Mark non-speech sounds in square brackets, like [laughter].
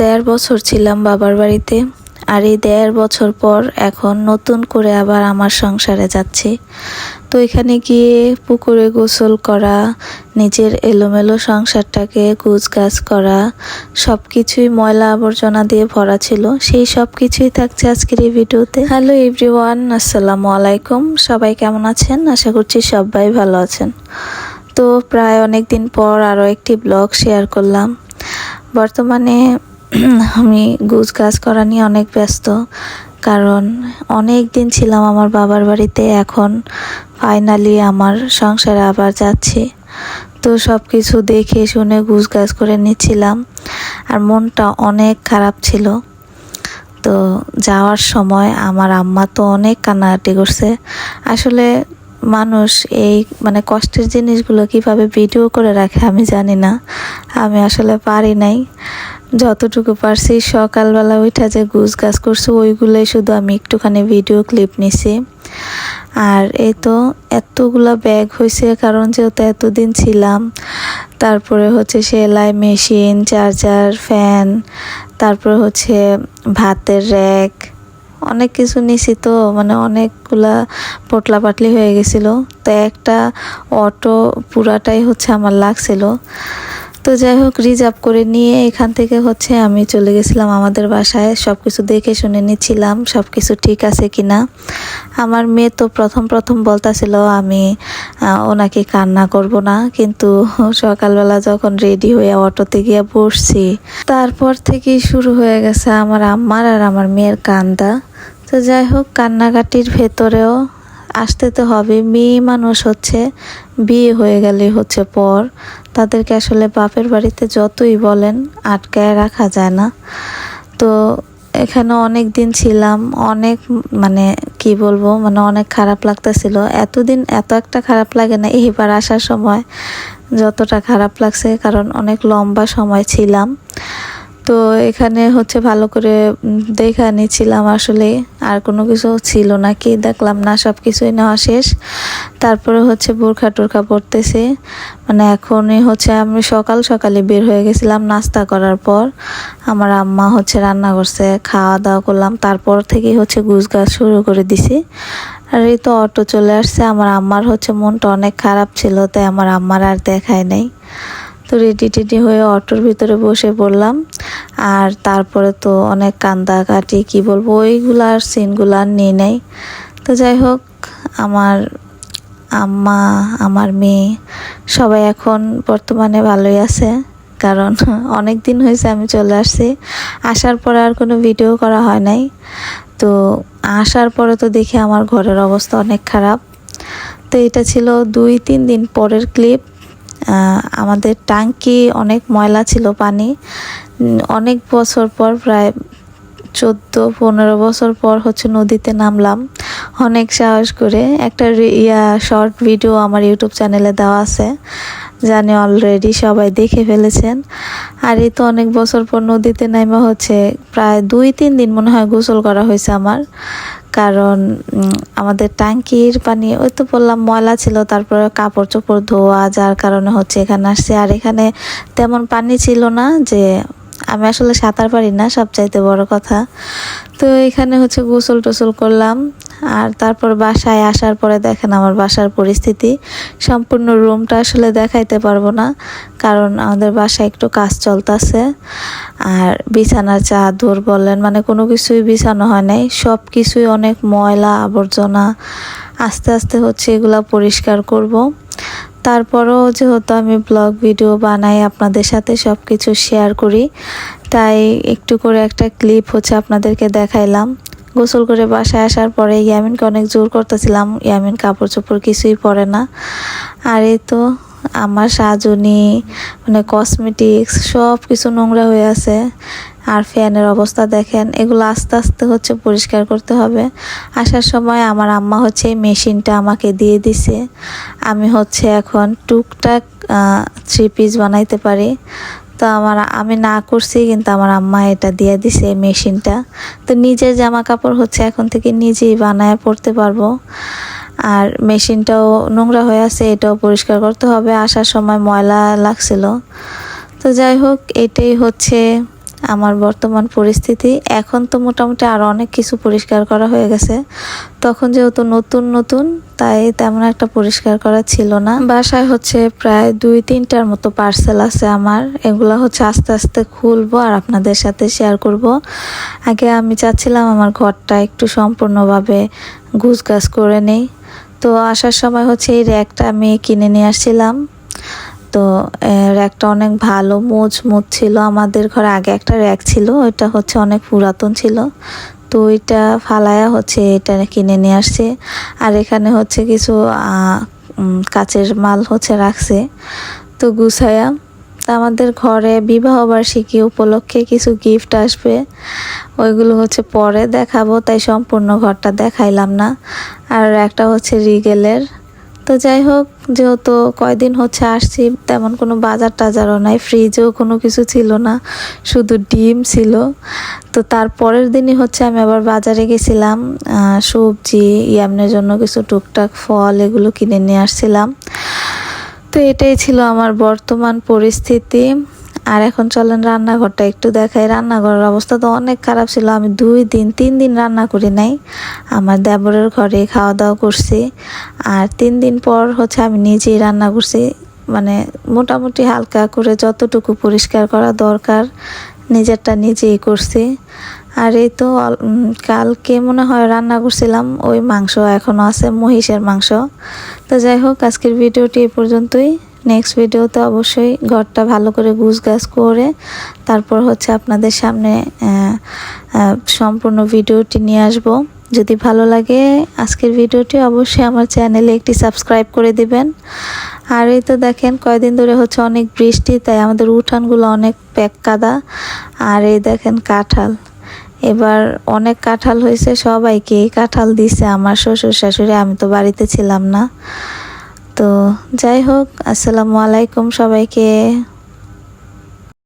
দেড় বছর ছিলাম বাবার বাড়িতে, আর এই দেড় বছর পর এখন নতুন করে আবার আমার সংসারে যাচ্ছি। তো এখানে গিয়ে পুকুরে গোসল করা, নিজের এলোমেলো সংসারটাকে গাছ করা সব কিছুই ময়লা আবর্জনা দিয়ে ভরা ছিল। সেই সব কিছুই থাকছে আজকের এই ভিডিওতে। হ্যালো এভরিওয়ান, আসসালামু আলাইকুম। সবাই কেমন আছেন? আশা করছি সবাই ভালো আছেন। তো প্রায় অনেক দিন পর আরও একটি ব্লগ শেয়ার করলাম। বর্তমানে আমি গুছ গাছ করা নিয়ে অনেক ব্যস্ত, কারণ অনেক দিন ছিলাম আমার বাবার বাড়িতে, এখন ফাইনালি আমার সংসারে আবার যাচ্ছি। তো সব কিছু দেখে শুনে গুছ গাছ করে নিচ্ছিলাম, আর মনটা অনেক খারাপ ছিল। তো যাওয়ার সময় আমার আম্মা তো অনেক কান্নাকাটি করছে। আসলে মানুষ এই মানে কষ্টের জিনিসগুলো কীভাবে ভিডিও করে রাখে আমি জানি না। আমি আসলে পারি নাই। যতটুকু পারছি, সকালবেলা ওইটা যে গুছ গাছ করছি, ওইগুলোই শুধু আমি একটুখানি ভিডিও ক্লিপ নিছি। আর এই তো এতগুলা ব্যাগ হয়েছে, কারণ যে যেহেতু এতদিন ছিলাম, তারপরে হচ্ছে সেলাই মেশিন চার্জার ফ্যান তারপরে হচ্ছে ভাতের র্যাক অনেক কিছু নিছি তো মানে অনেকগুলা পটলা পাটলি হয়ে গেছিল। তো একটা অটো পুরাটাই হচ্ছে আমার লাগছিল। তো যাই হোক রিজার্ভ করে নিয়ে এখান থেকে হচ্ছে আমি চলে গেছিলাম আমাদের বাসায়। সব কিছু দেখে শুনে নিচ্ছিলাম সব কিছু ঠিক আছে কি না আমার মেয়ে তো প্রথম প্রথম বলতাছিল আমি ওনাকে কান্না করব না। কিন্তু সকালবেলা যখন রেডি হয়ে অটোতে গিয়ে বসছি, তারপর থেকেই শুরু হয়ে গেছে আমার আম্মার আর আমার মেয়ের কান্দা। তো যাই হোক, কান্নাকাটির ভেতরেও আসতে তো হবে মেয়ে মানুষ হচ্ছে, বিয়ে হয়ে গেলে হচ্ছে পর। তাদেরকে আসলে বাপের বাড়িতে যতই বলেন আটকায় রাখা যায় না। তো এখানে অনেক দিন ছিলাম, অনেক মানে কি বলব মানে অনেক খারাপ লাগতেছিল। এতদিন এত একটা খারাপ লাগে না, এইবার আসার সময় যতটা খারাপ লাগছে, কারণ অনেক লম্বা সময় ছিলাম। তো এখানে হচ্ছে ভালো করে দেখা নিচ্ছিলাম আসলে। আর কোনো কিছু ছিল না কি দেখলাম না সব কিছুই নেওয়া শেষ। তারপরে হচ্ছে বোরখা টোরখা পড়তেছে মানে এখনই হচ্ছে আমি সকাল সকালে বের হয়ে গেছিলাম নাস্তা করার পর। আমার আম্মা হচ্ছে রান্না করছে, খাওয়া দাওয়া করলাম। তারপর থেকেই হচ্ছে গুছ গাছ শুরু করে দিছি। আর এই তো অটো চলে আসছে। আমার আম্মার হচ্ছে মনটা অনেক খারাপ ছিল, তাই আমার আম্মার আর দেখায় নাই। তো রেডি টেডি হয়ে অটোর ভিতরে বসে পড়লাম। আর তারপরে তো অনেক কান্দা কাটি কি বলব ওইগুলো আর সিনগুলো আর নিয়ে নেই। তো যাই হোক, আমার আম্মা, আমার মেয়ে সবাই এখন বর্তমানে ভালোই আছে। কারণ [laughs] অনেক দিন হয়েছে আমি চলে আসছি। আসার পরে আর কোনো ভিডিও করা হয় নাই। তো আসার পরে তো দেখি আমার ঘরের অবস্থা অনেক খারাপ। তো এটা ছিল দুই, তিন দিন পরের ক্লিপ আমাদের টাঙ্কি অনেক ময়লা ছিল পানি। অনেক বছর পর, প্রায় চোদ্দ, পনেরো বছর পর হচ্ছে নদীতে নামলাম। অনেক সাহস করে। একটা ইয়া শর্ট ভিডিও আমার ইউটিউব চ্যানেলে দেওয়া আছে। জানি অলরেডি সবাই দেখে ফেলেছেন। আর এই তো অনেক বছর পর নদীতে নামা হচ্ছে। প্রায় দুই, তিন দিন মনে হয় গোসল করা হয়েছে আমার। কারণ আমাদের ট্যাঙ্কির পানি, ওই তো বললাম ময়লা ছিল, তারপরে কাপড় চোপড় ধোয়া, যার কারণে হচ্ছে এখানে আসছে। আর এখানে তেমন পানি ছিল না যে আমি আসলে সাঁতার পারি না, সবচাইতে বড় কথা। তো এখানে হচ্ছে গোসল টোসল করলাম, আর তারপর বাসায় আসার পরে দেখেন আমার বাসার পরিস্থিতি। সম্পূর্ণ রুমটা আসলে দেখাইতে পারব না, কারণ আমাদের বাসায় একটু কাজ চলতেছে। আর বিছানার চাদর বললেন মানে কোনো কিছুই বিছানো হয় নাই সব কিছুই অনেক ময়লা আবর্জনা। আস্তে আস্তে হচ্ছে এগুলা পরিষ্কার করব। তারপরও যেহেতু আমি ব্লগ ভিডিও বানাই, আপনাদের সাথে সব কিছু শেয়ার করি, তাই একটু করে একটা ক্লিপ হচ্ছে আপনাদেরকে দেখাইলাম। গোসল করে বাসায় আসার পরে ইয়ামিনকে অনেক জোর করতেছিলাম, ইয়ামিন কাপড় চোপড় কিছুই পরে না। আর এই তো আমার সাজনি মানে কসমেটিক্স সব কিছু নোংরা হয়ে আছে। আর ফ্যানের অবস্থা দেখেন, এগুলো আস্তে আস্তে হচ্ছে পরিষ্কার করতে হবে। আসার সময় আমার আম্মা হচ্ছে এই মেশিনটা আমাকে দিয়ে দিছে। আমি হচ্ছে এখন টুকটাক থ্রি পিস বানাইতে পারি। তো আমার, আমি না করছি কিন্তু আমার আম্মা এটা দিয়ে দিছে এই মেশিনটা। তো নিজের জামা কাপড় হচ্ছে এখন থেকে নিজেই বানায় পড়তে পারব। আর মেশিনটাও নোংরা হয়ে আছে, এটাও পরিষ্কার করতে হবে। আসার সময় ময়লা লাগছিল। তো যাই হোক, এটাই হচ্ছে আমার বর্তমান পরিস্থিতি। এখন তো মোটামুটি আরও অনেক কিছু পরিষ্কার করা হয়ে গেছে। তখন যেহেতু নতুন নতুন, তাই তেমন একটা পরিষ্কার করা ছিল না। বাসায় হচ্ছে প্রায় দুই, তিনটার মতো পার্সেল আছে আমার। এগুলো হচ্ছে আস্তে আস্তে খুলবো আর আপনাদের সাথে শেয়ার করব। আগে আমি চাচ্ছিলাম আমার ঘরটা একটু সম্পূর্ণভাবে গুছগাছ করে নেই। তো আসার সময় হচ্ছে এই র্যাকটা আমি কিনে নিয়ে আসছিলাম। তো র্যাকটা অনেক ভালো মজমুত ছিল। আমাদের ঘরে আগে একটা র্যাক ছিল, ওইটা হচ্ছে অনেক পুরাতন ছিল। তো ওইটা ফালায়া হচ্ছে, এটা কিনে নিয়ে আসছে। আর এখানে হচ্ছে কিছু কাচের মাল হচ্ছে রাখছে। তো গুছায়া, তা আমাদের ঘরে বিবাহ বার্ষিকী উপলক্ষে কিছু গিফট আসবে। ওইগুলো হচ্ছে পরে দেখাবো, তাই সম্পূর্ণ ঘরটা দেখাইলাম না। আর একটা হচ্ছে রিগেলের। তো যাই হোক যেহেতু কয়দিন হচ্ছে আসছি, তেমন কোনো বাজার টাজারও নাই ফ্রিজেও কোনো কিছু ছিল না, শুধু ডিম ছিল। তো তার পরের দিনই হচ্ছে আমি আবার বাজারে গেছিলাম সবজি, ইয়ামনের জন্য কিছু টুকটাক ফল এগুলো কিনে নিয়ে আসছিলাম। তো এটাই ছিল আমার বর্তমান পরিস্থিতি। আর এখন চলেন রান্নাঘরটা একটু দেখাই। রান্নাঘরের অবস্থা তো অনেক খারাপ ছিল। আমি দুই দিন, তিন দিন রান্না করি নাই। আমার দেবরের ঘরে খাওয়া দাওয়া করছি। আর তিন দিন পর হচ্ছে আমি নিজেই রান্না করছি। মানে মোটামুটি হালকা করে যতটুকু পরিষ্কার করা দরকার, নিজেরটা নিজেই করছি। আর এই তো কালকে মনে হয় রান্না করছিলাম। ওই মাংস এখনও আছে, মহিষের মাংস। তো যাই হোক, আজকের ভিডিওটি এই পর্যন্তই। নেক্সট ভিডিওতে অবশ্যই ঘরটা ভালো করে গুছ গাছ করে তারপর হচ্ছে আপনাদের সামনে সম্পূর্ণ ভিডিওটি নিয়ে আসব। যদি ভালো লাগে আজকের ভিডিওটি অবশ্যই আমার চ্যানেলে একটি সাবস্ক্রাইব করে দিবেন। আর এই তো দেখেন কয়দিন ধরে হচ্ছে অনেক বৃষ্টি, তাই আমাদের উঠানগুলো অনেক প্যাক কাদা। আর এই দেখেন কাঁঠাল। এবার অনেক কাঁঠাল হয়েছে, সবাইকে কাঁঠাল দিছে আমার শ্বশুর শাশুড়ি, আমি তো বাড়িতে ছিলাম না। তো যাই হোক আসসালামু আলাইকুম সবাইকে।